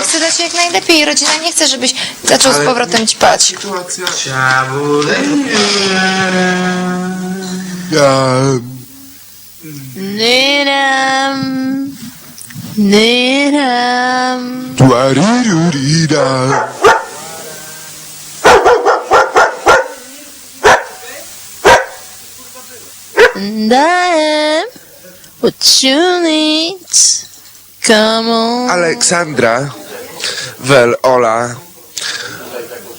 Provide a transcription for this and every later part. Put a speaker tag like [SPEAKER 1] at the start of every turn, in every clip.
[SPEAKER 1] Chcę dać jak najlepiej. Rodzina nie chce, żebyś zaczął z powrotem ćpać.
[SPEAKER 2] Sytuacja...
[SPEAKER 3] Ja...
[SPEAKER 1] Nyram. Nyram.
[SPEAKER 3] Tuarirurira.
[SPEAKER 1] And I am what you need. Come on.
[SPEAKER 2] Aleksandra, wel Ola,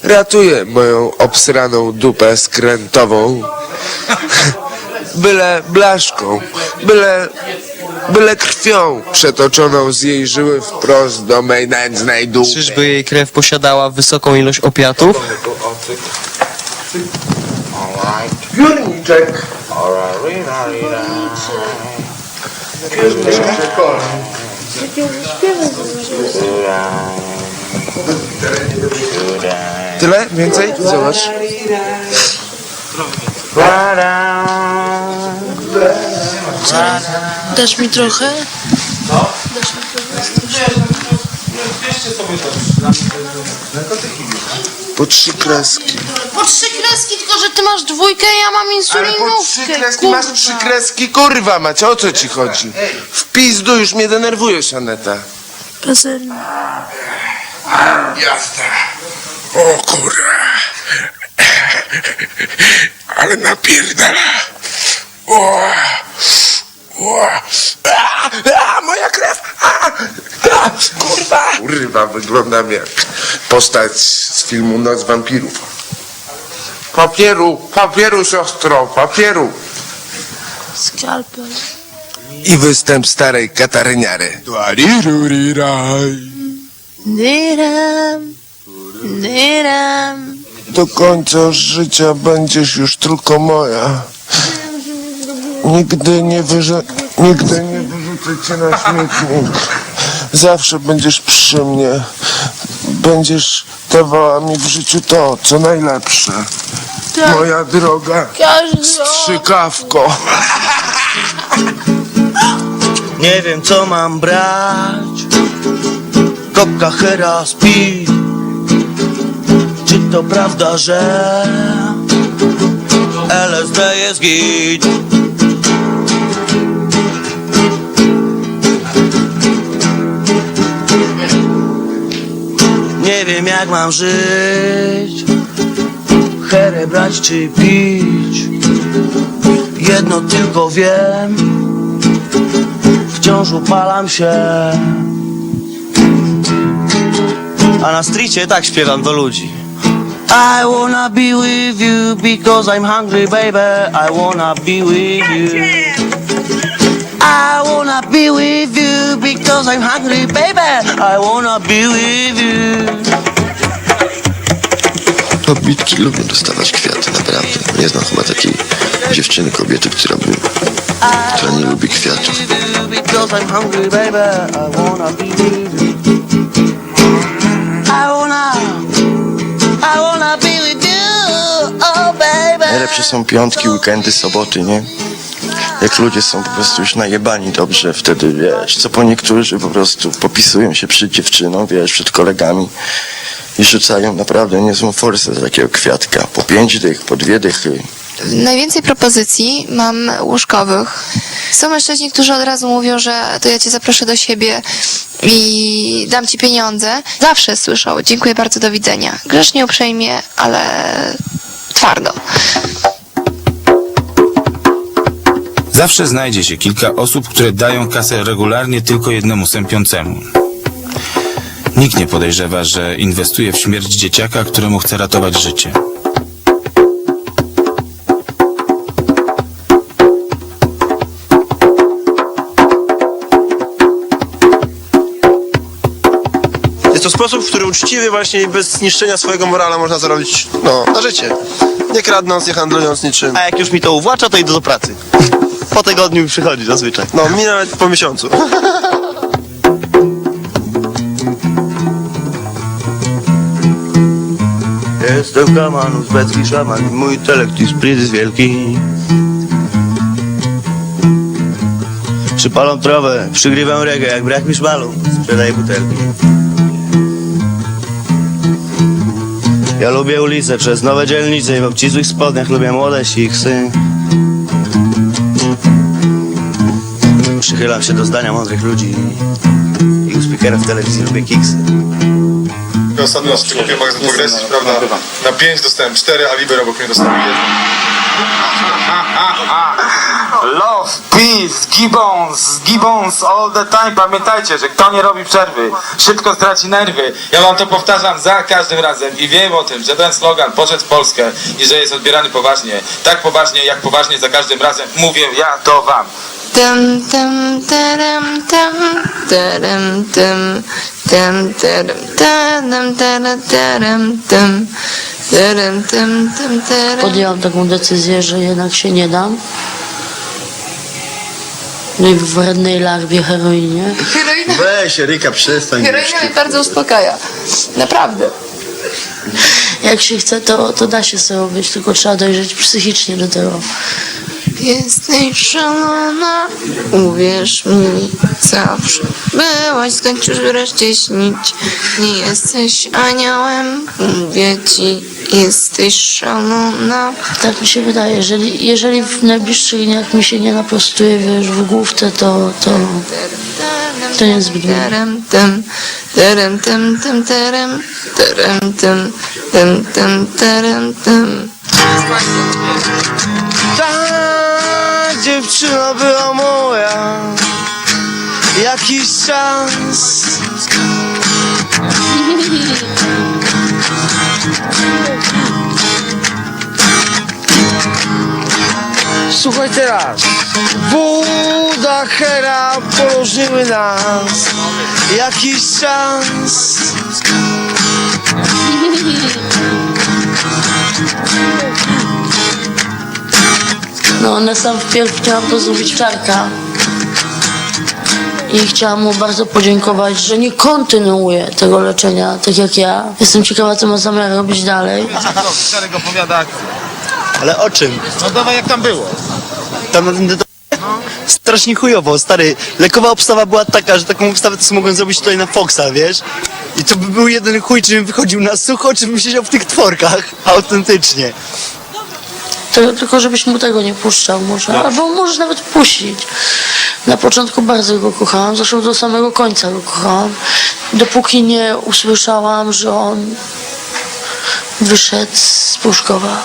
[SPEAKER 2] ratuje moją obsraną dupę skrętową. Byle blaszką, byle, byle krwią przetoczoną z jej żyły wprost do mej nędznej dupy.
[SPEAKER 4] Czyżby jej krew posiadała wysoką ilość opiatów?
[SPEAKER 2] Piórniczek. Tyle? Więcej? Zobacz.
[SPEAKER 1] Dasz mi trochę?
[SPEAKER 2] Po trzy kreski.
[SPEAKER 1] Po trzy kreski, tylko że ty masz dwójkę, ja mam
[SPEAKER 2] Ale
[SPEAKER 1] insulinówkę.
[SPEAKER 2] po trzy kreski masz
[SPEAKER 1] kurwa.
[SPEAKER 2] trzy kreski, kurwa macie, o co ci chodzi? W pizdu już mnie denerwujesz, Aneta.
[SPEAKER 1] Pazerny.
[SPEAKER 2] Jasne. O kurwa. Ale napierdala. O. O. A, a, moja krew. A, a, kurwa. Kurwa, wyglądam jak postać z filmu Noc Wampirów. Papieru, papieru siostro, papieru.
[SPEAKER 1] Skalpel.
[SPEAKER 2] I występ starej kataryniary.
[SPEAKER 3] Tuarirurirai.
[SPEAKER 1] Nyram. Nyram.
[SPEAKER 2] Do końca życia będziesz już tylko moja. Nigdy nie wyrze... Nigdy nie wyrzucę cię na śmietnik. Zawsze będziesz przy mnie. Będziesz dawała mi w życiu to, co najlepsze. Moja droga
[SPEAKER 1] Każdy.
[SPEAKER 2] strzykawko.
[SPEAKER 4] Nie wiem co mam brać Kopka Hera Speed to prawda, że LSD jest git. Nie wiem jak mam żyć. Herę brać czy pić? Jedno tylko wiem. Wciąż upalam się. A na stricie tak śpiewam do ludzi I wanna be with you because I'm hungry baby I wanna be with you I wanna be with you because I'm hungry baby I wanna be with you
[SPEAKER 5] Kobietki lubią dostawać kwiaty, naprawdę. Nie znam chyba takiej dziewczyny, kobiety, która by, która nie lubi kwiatów.
[SPEAKER 4] Because I'm hungry, baby. I wanna be with you. I wanna,
[SPEAKER 5] Najlepsze są piątki, weekendy, soboty, nie? Jak ludzie są po prostu już najebani dobrze, wtedy wiesz, co po niektórzy po prostu popisują się przed dziewczyną, wiesz, przed kolegami i rzucają naprawdę niezłą forsę za takiego kwiatka. Po pięć dych, po dwie dychy.
[SPEAKER 1] Najwięcej propozycji mam łóżkowych. Są mężczyźni, którzy od razu mówią, że to ja cię zaproszę do siebie i dam ci pieniądze. Zawsze słyszą, dziękuję bardzo, do widzenia. Grzecznie, uprzejmie, ale twardo.
[SPEAKER 6] Zawsze znajdzie się kilka osób, które dają kasę regularnie tylko jednemu sępiącemu. Nikt nie podejrzewa, że inwestuje w śmierć dzieciaka, któremu chce ratować życie.
[SPEAKER 7] Jest to sposób, w który uczciwy właśnie i bez zniszczenia swojego morala można zarobić, no, na życie. Nie kradnąc, nie handlując niczym.
[SPEAKER 4] A jak już mi to uwłacza, to idę do pracy. Po tygodniu mi przychodzi zazwyczaj.
[SPEAKER 7] No, mi nawet po miesiącu.
[SPEAKER 4] Jestem kaman, uzbecki szaman, mój intelekt i spryt jest wielki. Przypalam trawę, przygrywam regę, jak brak mi szmalu, sprzedaję butelki. Ja lubię ulice przez nowe dzielnice i w obcisłych spodniach lubię młode siksy. Przychylam się do zdania mądrych ludzi i u speakera w telewizji lubię kiksy.
[SPEAKER 8] Ostatnio na kupiłem magazyn Progresji, prawda? Na 5 dostałem 4, a Liber obok mnie dostał 1.
[SPEAKER 9] Love, peace, gibbons, gibbons all the time. Pamiętajcie, że kto nie robi przerwy, szybko straci nerwy. Ja wam to powtarzam za każdym razem i wiem o tym, że ten slogan poszedł w Polskę i że jest odbierany poważnie. Tak poważnie, jak poważnie za każdym razem mówię ja to wam.
[SPEAKER 1] Tarem.
[SPEAKER 10] podjęłam taką decyzję, że jednak się nie dam. No i w wrednej larwie heroinie.
[SPEAKER 1] Heroina,
[SPEAKER 5] Weź, Ryka, przestań.
[SPEAKER 1] heroina mnie bardzo uspokaja. Naprawdę.
[SPEAKER 10] Jak się chce, to, to da się sobie być, tylko trzeba dojrzeć psychicznie do tego.
[SPEAKER 1] Jesteś szalona, uwierz mi, zawsze byłaś, skończysz wreszcie śnić. Nie jesteś aniołem, mówię ci, jesteś szalona.
[SPEAKER 10] Tak mi się wydaje, jeżeli, jeżeli w najbliższych dniach mi się nie naprostuje, wiesz, w główce, to, to To nie jest zbyt.
[SPEAKER 1] Terem, tem, terem, tem, tem, terem, terem, tem, tem, tem, terem, tem.
[SPEAKER 4] Dziewczyna była moja. Jakiś czas. Słuchaj teraz. Buda, Hera położyły nas. Jakiś czas
[SPEAKER 10] No, na sam wpierw chciałam pozdrowić Czarka. I chciałam mu bardzo podziękować, że nie kontynuuje tego leczenia, tak jak ja. Jestem ciekawa, co ma zamiar robić dalej.
[SPEAKER 9] Czarek opowiada,
[SPEAKER 4] Ale o czym?
[SPEAKER 9] no dawaj jak tam było.
[SPEAKER 4] Tam na tym dyto- Strasznie chujowo, stary. Lekowa obstawa była taka, że taką obstawę to mogłem zrobić tutaj na Foxa, wiesz? I to by był jeden chuj, czym wychodził na sucho, czym siedział w tych tworkach. Autentycznie.
[SPEAKER 10] To, tylko żebyś mu tego nie puszczał może. Albo możesz nawet puścić. Na początku bardzo go kochałam, zresztą do samego końca go kochałam. Dopóki nie usłyszałam, że on wyszedł z Pruszkowa.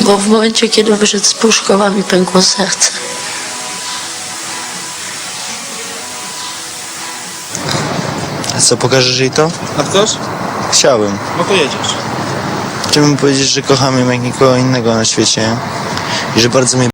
[SPEAKER 10] Bo w momencie, kiedy wyszedł z Pruszkowa mi pękło serce.
[SPEAKER 4] A co, pokażesz jej to?
[SPEAKER 9] A chcesz?
[SPEAKER 4] Chciałbym.
[SPEAKER 9] No to jedziesz.
[SPEAKER 4] Chciałbym powiedzieć, że kocham ją jak nikogo innego na świecie. I że bardzo mnie